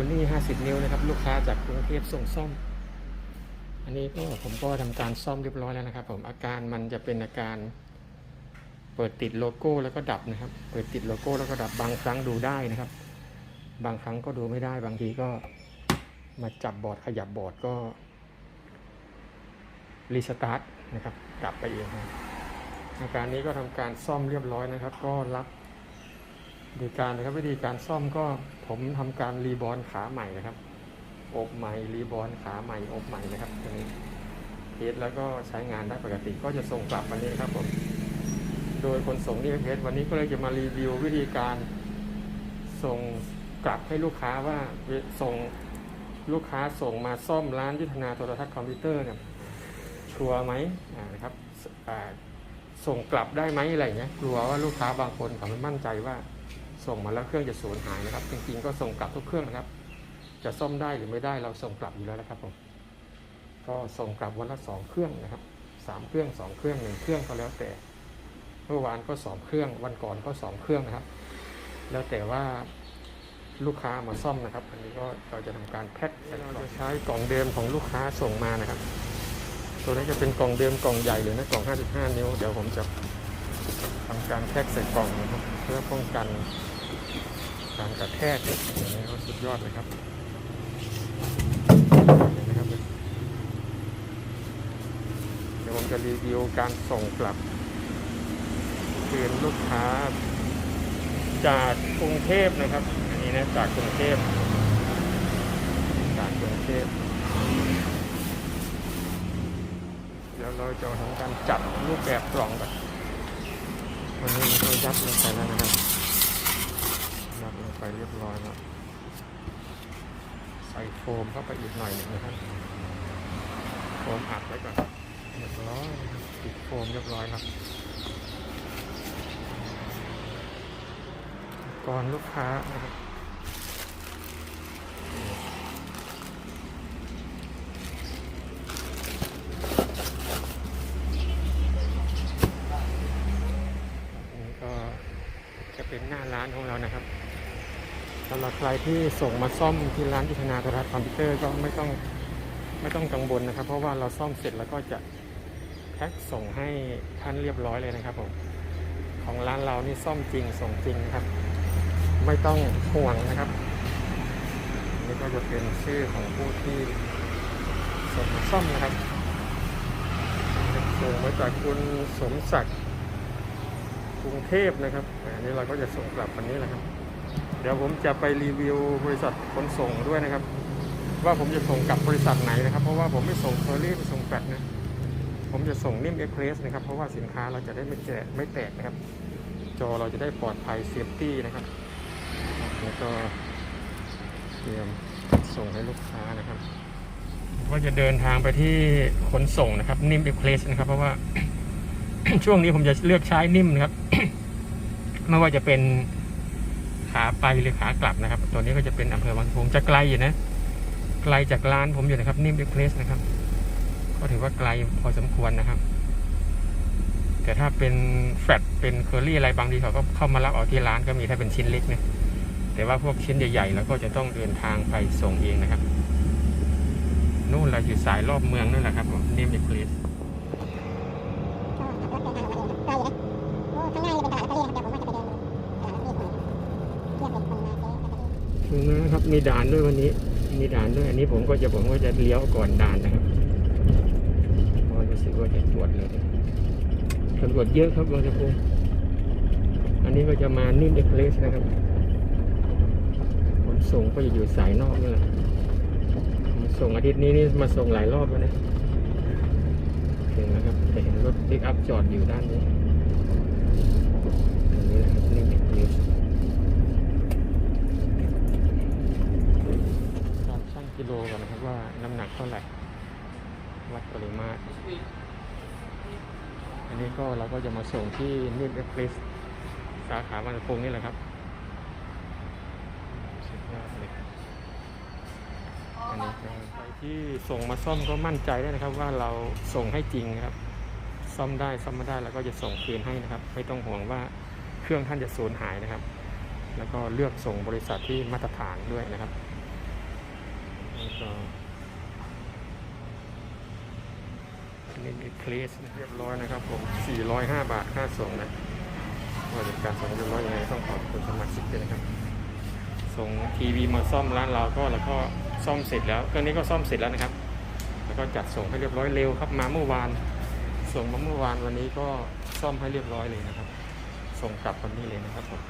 นี่ 50 นิ้วนะครับ ลูกค้าจากกรุงเทพส่งซ่อม อันนี้ก็ผมก็ทำการซ่อมเรียบร้อยแล้วนะครับ ผมอาการมันจะเป็นอาการเปิดติดโลโก้แล้วก็ดับนะครับ เปิดติดโลโก้แล้วก็ดับบางครั้งดูได้นะครับ บางครั้งก็ดูไม่ได้บางทีก็มาจับบอร์ดขยับบอร์ดก็รีสตาร์ทนะครับกลับไปเองนะอาการนี้ก็ทำการซ่อมเรียบร้อยนะครับ ก็รับ ธีการนะครับวิธีการซ่อมก็ผมทำการรีบอร์นขาใหม่นะครับ อบใหม่รีบอร์นขาใหม่อบใหม่นะครับตรงนี้เทสแล้วก็ใช้งานได้ปกติก็จะส่งกลับวันนี้ครับผมโดยคนส่งนี่เพชวันนี้ก็เลยจะมารีวิววิธีการส่งกลับให้ลูกค้าว่าส่งลูกค้าส่งมาซ่อมร้านยุทธนาโทรทัศน์คอมพิวเตอร์เนี่ยชัวร์ไหมนะครับส่งกลับได้ไหมอะไรเงี้ยกลัวว่าลูกค้าบางคนเขาไม่มั่นใจว่า ส่งมาแล้วเครื่องจะสูญหายนะครับ จริงๆก็ส่งกลับทุกเครื่องนะครับ จะซ่อมได้หรือไม่ได้เราส่งกลับอยู่แล้วนะครับผมก็ส่งกลับวันละสองเครื่องนะครับสามเครื่องสองเครื่องหนึ่งเครื่องก็แล้วแต่เมื่อวานก็สองเครื่อง วันก่อนก็สองเครื่องนะครับ แล้วแต่ว่าลูกค้ามาซ่อมนะครับ อันนี้ก็เราจะทำการแพ็คเราจะใช้กล่องเดิมของลูกค้าส่งมานะครับ ตัวนี้จะเป็นกล่องเดิมกล่องใหญ่เลยนะกล่อง 55 นิ้ว เดี๋ยวผมจะ ทำการแพ็คใส่กล่องนะครับ เพื่อป้องกันการกระแทกอย่างนี้ก็สุดยอดเลยครับเห็นไหมครับเดี๋ยวผมจะรีวิวการส่งกลับคืนลูกค้า จากกรุงเทพนะครับอันนี้นะจากกรุงเทพจากกรุงเทพเดี๋ยวเราจะทำการจัดรูปแบบกล่องก่อน วันนี้เราก็ยัดลงไปแล้วนะครับยัดลงไปเรียบร้อยแล้วใส่โฟมเข้าไปอีกหน่อยหนึ่งนะครับโฟมอัดไว้ก่อนเรียบร้อยติดโฟมเรียบร้อยแล้วก่อนลูกค้านะครับนี่ก็จะ เป็นหน้าร้านของเรานะครับสำหรับใครที่ส่งมาซ่อมที่ร้านพิธนาโทรทัศน์คอมพิวเตอร์ก็ไม่ต้องไม่ต้องกังวลนะครับ เพราะว่าเราซ่อมเสร็จแล้วก็จะแพ็คส่งให้ท่านเรียบร้อยเลยนะครับผมของร้านเรานี่ซ่อมจริงส่งจริงครับ ไม่ต้องห่วงนะครับนี่ก็จะเป็นชื่อของผู้ที่ส่งมาซ่อมนะครับส่งมาจากคุณสมศักดิ์ กรุงเทพนะครับอันนี้เราก็จะส่งกลับวันนี้แหละครับ เดี๋ยวผมจะไปรีวิวบริษัทขนส่งด้วยนะครับ ว่าผมจะส่งกลับบริษัทไหนนะครับ เพราะว่าผมไม่ส่งเคอรี่ไม่ส่งแฟดนะผมจะส่งนิ่มเอ็กเพรสนะครับเพราะว่าสินค้าเราจะได้ไม่แตกไม่แตกนะครับ จอเราจะได้ปลอดภัยเซฟตี้นะครับแล้วก็เตรียมส่งให้ลูกค้านะครับก็จะเดินทางไปที่ขนส่งนะครับนิ่มเอ็กเพรสนะครับ เพราะว่า ช่วงนี้ผมจะเลือกใช้นิ่มนะครับ ไม่ว่าจะเป็นขาไปหรือขากลับนะครับ ตัวนี้ก็จะเป็นอำเภอบางพงจะไกลอยู่นะ ไกลจากร้านผมอยู่นะครับ นิ่มเอ็กเพรสนะครับ ก็ถือว่าไกลพอสมควรนะครับ แต่ถ้าเป็นแฟลตเป็นเคอรี่อะไรบางทีเขาก็เข้ามารับเอาที่ร้านก็มีถ้าเป็นชิ้นเล็กเนี่ยแต่ว่าพวกชิ้นใหญ่ๆเราก็จะต้องเดินทางไปส่งเองนะครับนู่นเราอยู่สายรอบเมืองนั่นแหละครับผมนิ่มเอ็กเพรส ถึงนะครับ มีด่านด้วยวันนี้ มีด่านด้วยอันนี้ผมก็จะผมก็จะเลี้ยวก่อนด่านนะครับเพราะรู้สึกว่าจะปวดเลยตำรวจเยอะครับบางสะพุงอันนี้ก็จะมานิ่มเอ็กเพรสนะครับขนส่งก็จะอยู่สายนอกนี่แหละมาส่งอาทิตย์นี้นี่มาส่งหลายรอบแล้วนะถึงแล้วครับจะเห็นรถปิกอัพจอดอยู่ด้านี้นะครับนิ่มเอ็กเพรส การชั่งกิโลก่อนนะครับว่าน้ำหนักเท่าไหร่ วัดป ริมาตรอันนี้ก็เราก็จะมาส่งที่นิดเอ็กเพรสสาขาบางประกงนี่แหละครับสุดยอดเลยอันนี้ก็ใครที่ส่งมาซ่อมก็มั่นใจได้นะครับ ว่าเราส่งให้จริงครับ ซ่อมได้ซ่อมไม่ได้เราก็จะส่งคืนให้นะครับ ไม่ต้องห่วงว่าเครื่องท่านจะสูญหายนะครับ แล้วก็เลือกส่งบริษัทที่มาตรฐานด้วยนะครับแล้วก็ นี่มีคลีสเรียบร้อยนะครับผม 405 บาทค่าส่งนะว่าเป็นการส่งเรียบร้อยยังไงต้องขอบคุณสมาชิกด้วยนะครับ ส่งทีวีมาซ่อมร้านเราก็แล้วก็ซ่อมเสร็จแล้วเครื่องนี้ก็ซ่อมเสร็จแล้วนะครับ แล้วก็จัดส่งให้เรียบร้อยเร็วครับมาเมื่อวาน ส่งมาเมื่อวานวันนี้ก็ซ่อมให้เรียบร้อยเลยนะครับ ส่งกลับวันนี้เลยนะครับผม